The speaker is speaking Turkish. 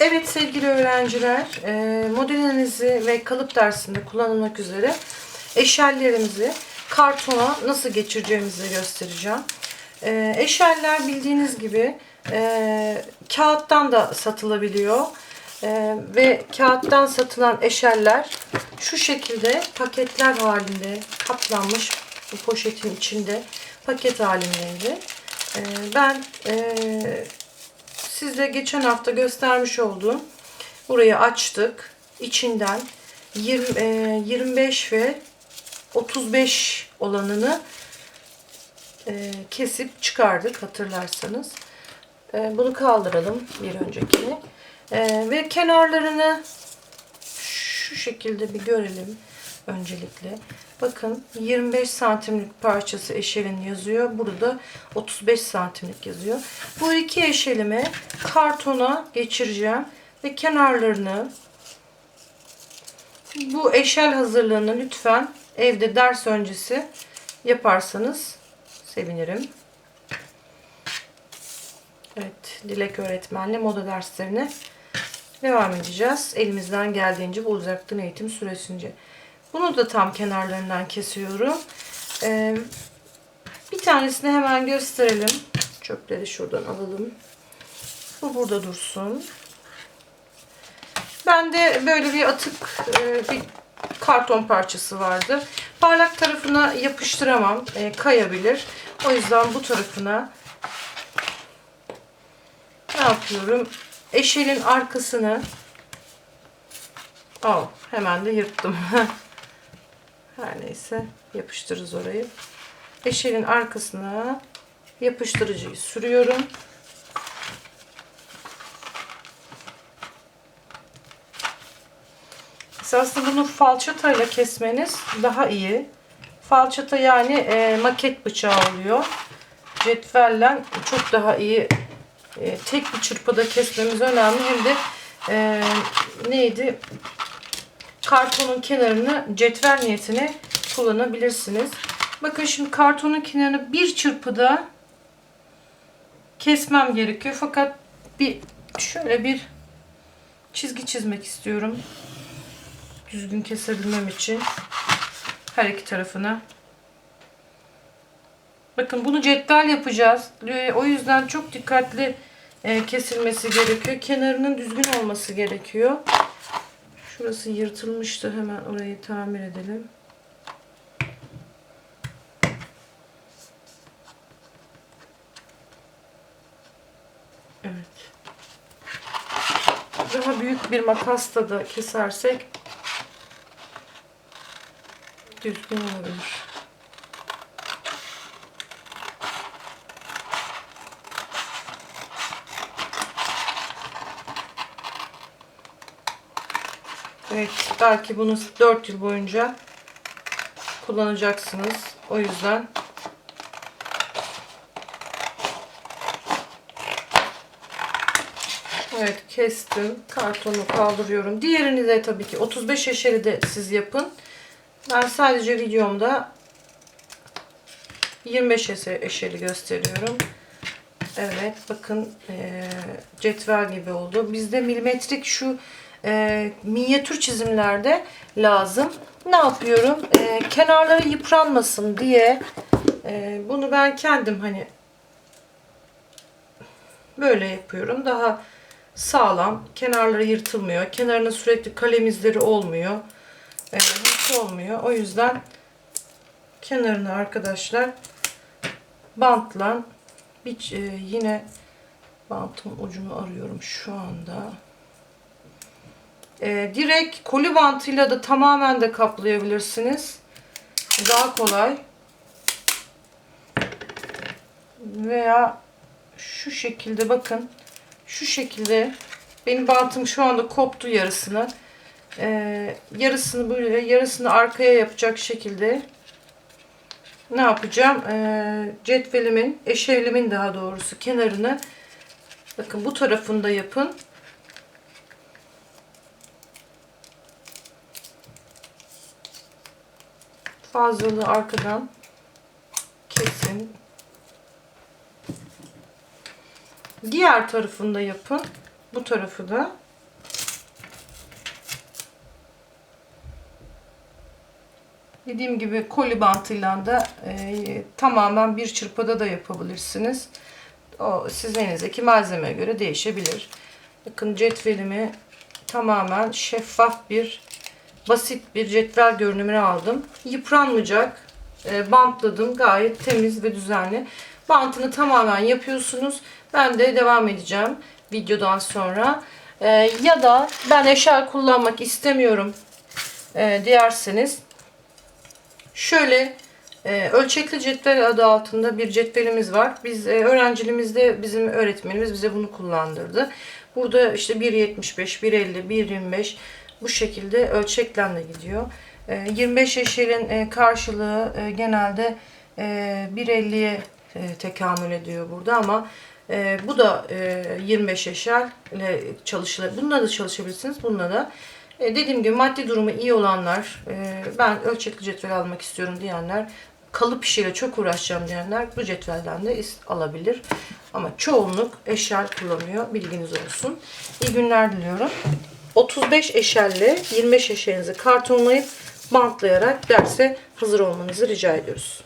Evet sevgili öğrenciler, e, modelinizi ve kalıp dersinde kullanılmak üzere eşellerimizi kartona nasıl geçireceğimizi göstereceğim. E, eşeller bildiğiniz gibi e, kağıttan da satılabiliyor. Ve kağıttan satılan eşeller şu şekilde paketler halinde kaplanmış bu poşetin içinde paket halindeydi. Ben e, Size geçen hafta göstermiş olduğum burayı açtık. İçinden 20, e, 25 ve 35 olanını e, kesip çıkardık hatırlarsanız. E, bunu kaldıralım bir öncekini. E, ve kenarlarını şu şekilde bir görelim öncelikle. Bakın 25 santimlik parçası eşelin yazıyor. Burada 35 santimlik yazıyor. Bu iki eşelimi kartona geçireceğim ve kenarlarını bu eşel hazırlığını lütfen evde ders öncesi yaparsanız sevinirim. Evet, Dilek öğretmenle moda derslerine devam edeceğiz. Elimizden geldiğince bu uzaktan eğitim süresince. Bunu da tam kenarlarından kesiyorum. Ee, bir tanesini hemen gösterelim. Çöpleri şuradan alalım. Bu burada dursun. Bende böyle bir atık e, bir karton parçası vardı. Parlak tarafına yapıştıramam. e, kayabilir. O yüzden bu tarafına ne yapıyorum? Eşelin arkasını Oh, hemen de yırttım. Her neyse yapıştırırız orayı. Eşelin arkasına yapıştırıcıyı sürüyorum. Aslında bunu falçatayla kesmeniz daha iyi. Falçata yani e, maket bıçağı oluyor. Cetvelle çok daha iyi. E, tek bir çırpıda kesmemiz önemli. Hem de e, neydi? Kartonun kenarını cetvel niyetine kullanabilirsiniz. Bakın şimdi kartonun kenarını bir çırpıda kesmem gerekiyor. Fakat bir şöyle bir çizgi çizmek istiyorum. Düzgün kesebilmem için her iki tarafına. Bakın bunu cetvel yapacağız. Ee, O yüzden çok dikkatli e, kesilmesi gerekiyor. Kenarının düzgün olması gerekiyor. Şurası yırtılmıştı. Hemen orayı tamir edelim. Evet. Daha büyük bir makasla da kesersek düzgün olabilir. Evet, belki bunu 4 yıl boyunca kullanacaksınız. O yüzden Evet, kestim. Kartonu kaldırıyorum. Diğerini de tabii ki 35 eşeli de siz yapın. Ben sadece videomda 25 eşeli gösteriyorum. Evet, bakın e, cetvel gibi oldu. Bizde milimetrik şu e, minyatür çizimlerde lazım. Ne yapıyorum? E, kenarları yıpranmasın diye e, bunu ben kendim hani böyle yapıyorum. Daha sağlam. Kenarları yırtılmıyor. Kenarına sürekli kalem izleri olmuyor. E, hiç olmuyor. O yüzden kenarını arkadaşlar bantla bir, e, yine bantın ucunu arıyorum şu anda. E, direkt koli bantıyla da tamamen de kaplayabilirsiniz. Daha kolay. Veya şu şekilde bakın. Şu şekilde benim bantım şu anda koptu yarısını. E, yarısını böyle yarısını arkaya yapacak şekilde ne yapacağım? E, cetvelimin, eşevlimin daha doğrusu kenarını bakın bu tarafında yapın. fazlalığı arkadan kesin. Diğer tarafında yapın. Bu tarafı da. Dediğim gibi koli bantıyla da e, tamamen bir çırpada da yapabilirsiniz. O sizin elinizdeki malzemeye göre değişebilir. Bakın cetvelimi tamamen şeffaf bir basit bir cetvel görünümüne aldım. Yıpranmayacak. E, bantladım. Gayet temiz ve düzenli. Bantını tamamen yapıyorsunuz. Ben de devam edeceğim videodan sonra. E, ya da ben eşer kullanmak istemiyorum e, diyerseniz şöyle ölçekli cetvel adı altında bir cetvelimiz var. Biz e, öğrenciliğimizde bizim öğretmenimiz bize bunu kullandırdı. Burada işte 1.75, 1.50, 1.25 bu şekilde ölçeklerle gidiyor. E, 25 eşeğin e, karşılığı e, genelde e, 1.50'ye e, tekamül ediyor burada ama e, bu da e, 25 eşer ile çalışılır. Bununla da çalışabilirsiniz. Bununla da e, dediğim gibi maddi durumu iyi olanlar, e, ben ölçekli cetvel almak istiyorum diyenler, kalıp işiyle çok uğraşacağım diyenler bu cetvelden de alabilir. Ama çoğunluk eşel kullanıyor. Bilginiz olsun. İyi günler diliyorum. 35 eşelle 25 eşelinizi kartonlayıp bantlayarak derse hazır olmanızı rica ediyoruz.